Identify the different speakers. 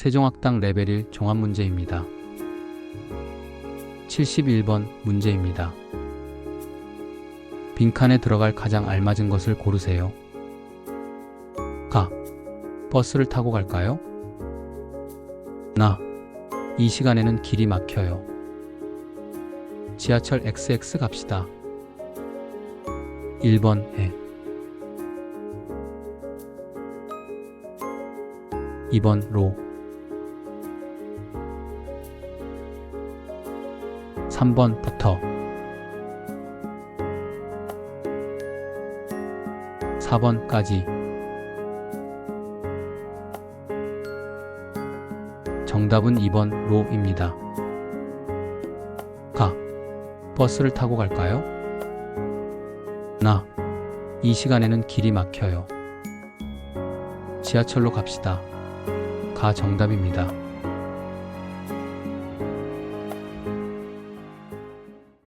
Speaker 1: 세종학당 레벨 1 종합 문제입니다. 71번 문제입니다. 빈칸에 들어갈 가장 알맞은 것을 고르세요. 가. 버스를 타고 갈까요? 나. 이 시간에는 길이 막혀요. 지하철 XX 갑시다. 1번 해. 2번 로. 3번 부터. 4번까지. 정답은 2번 로입니다. 가. 버스를 타고 갈까요? 나. 이 시간에는 길이 막혀요. 지하철로 갑시다. 가 정답입니다.